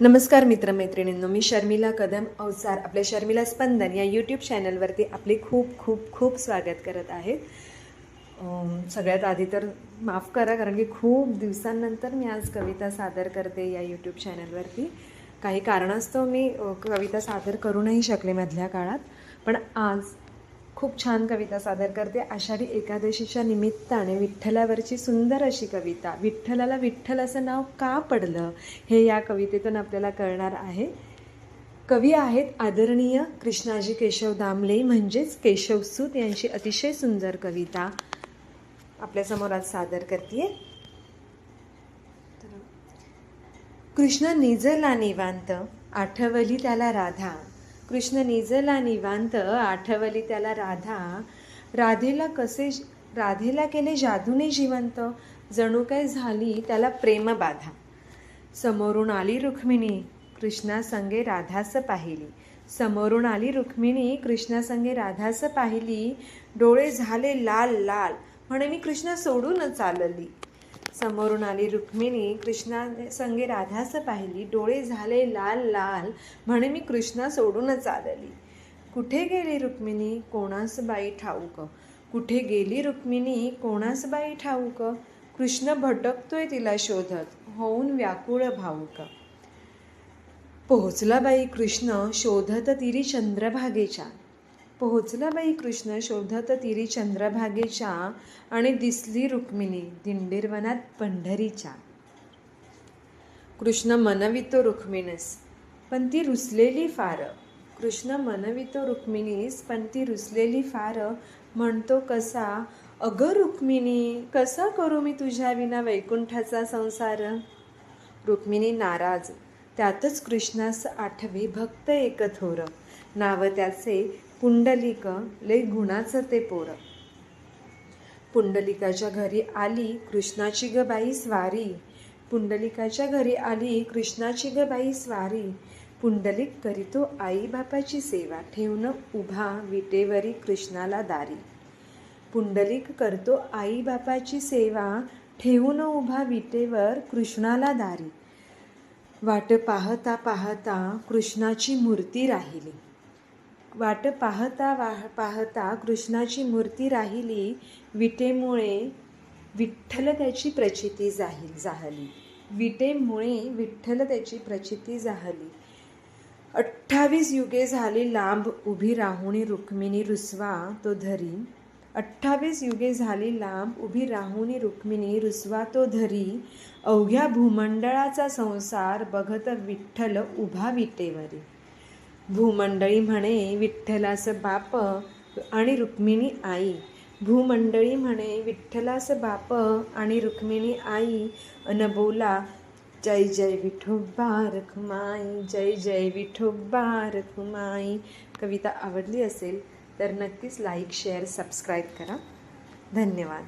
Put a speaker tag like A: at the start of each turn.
A: नमस्कार मित्रमैत्रिणींनो मी शर्मिला कदम अवसार आपल्या शर्मिला स्पंदन या यूट्यूब चॅनलवरती आपले खूप खूप खूप स्वागत करत आहे. सगळ्यात आधी तर माफ करा कारण की खूप दिवसांनंतर मी आज कविता सादर करते या यूट्यूब चॅनलवरती काही कारणास्तव मी कविता सादर करू नाही शकले मधल्या काळात पण आज खूप छान कविता सादर करते. आषाढी एकादशीच्या निमित्ताने विठ्ठलावरची सुंदर अशी कविता. विठ्ठलाला विठ्ठल असं नाव का पडलं? हे या कवितेतून आपल्याला कळणार आहे. कवी आहेत आदरणीय कृष्णाजी केशव दामले म्हणजेच केशवसूत यांची अतिशय सुंदर कविता आपल्यासमोर आज सादर करते कृष्ण निजला निवांत आठवली त्याला राधा. कृष्ण निजला निवांत आठवली त्याला राधा. राधेला कसे राधेला केले जादूने जिवंत? जणू काय झाली त्याला प्रेमबाधा समोरून आली रुक्मिणी कृष्णासंगे राधास पाहिली. समोरून आली रुक्मिणी कृष्णासंगे राधास पाहिली. डोळे झाले लाल लाल म्हणे मी कृष्ण सोडूनच चालली समोरून आली रुक्मिणी कृष्णा संगे राधास पाहिली डोळे झाले लाल लाल म्हणे मी कृष्णा सोडूनच आलेली. कुठे गेली रुक्मिणी? कोणास बाई ठाऊक? कुठे गेली रुक्मिणी? कोणास बाई ठाऊक? कृष्ण भटकतोय तिला शोधत होऊन व्याकुळ भाऊक. पोहोचला बाई कृष्ण शोधत तिरी चंद्रभागेच्या. पोहोचला बाई कृष्ण शोधत तिरी चंद्रभागेच्या आणि दिसली रुक्मिणी दिंडीरवनात पंढरीच्या. कृष्ण मनवितो रुक्मिणीस पण ती रुसलेली फार. कृष्ण मनवितो रुक्मिणीस पण ती रुसलेली फार. म्हणतो कसा? अगं रुक्मिणी कसा करू मी तुझ्या विना वैकुंठाचा संसार? रुक्मिणी नाराज त्यातच कृष्णास आठवे भक्त एक थोर नाव त्याचे पुंडलिक लय गुणाचं ते पोर. पुंडलिकाच्या घरी आली कृष्णाची ग बाई स्वारी. पुंडलिकाच्या घरी आली कृष्णाची ग बाई स्वारी. पुंडलिक करीतो आई बापाची सेवा ठेवून उभा विटेवरी कृष्णाला दारी. पुंडलिक करतो आई बापाची सेवा ठेवून उभा विटेवर कृष्णाला दारी. वाट पाहता पाहता कृष्णाची मूर्ती राहिली. वाट पाहता वा पाहता कृष्णाची मूर्ती राहिली. विटेमुळे विठ्ठल त्याची प्रचिती जाहील जाहली विटेमुळे विठ्ठल त्याची प्रचिती जाहली अठ्ठावीस युगे झाली लांब उभी राहुणी रुक्मिणी रुसवा तो धरी. अठ्ठावीस युगे झाली लांब उभी राहुणी रुक्मिणी रुसवा तो धरी. अवघ्या भूमंडळाचा संसार बघत विठ्ठल उभा विटेवरी. भूमंडळी म्हणे विठ्ठलास बाप आणि रुक्मिणी आई. भूमंडळी म्हणे विठ्ठलास बाप आणि रुक्मिणी आई. अन बोला जय जय विठोबा रखुमाई जय जय विठोबा रखुमाई कविता आवडली असेल तर नक्कीच लाईक शेअर सबस्क्राईब करा. धन्यवाद.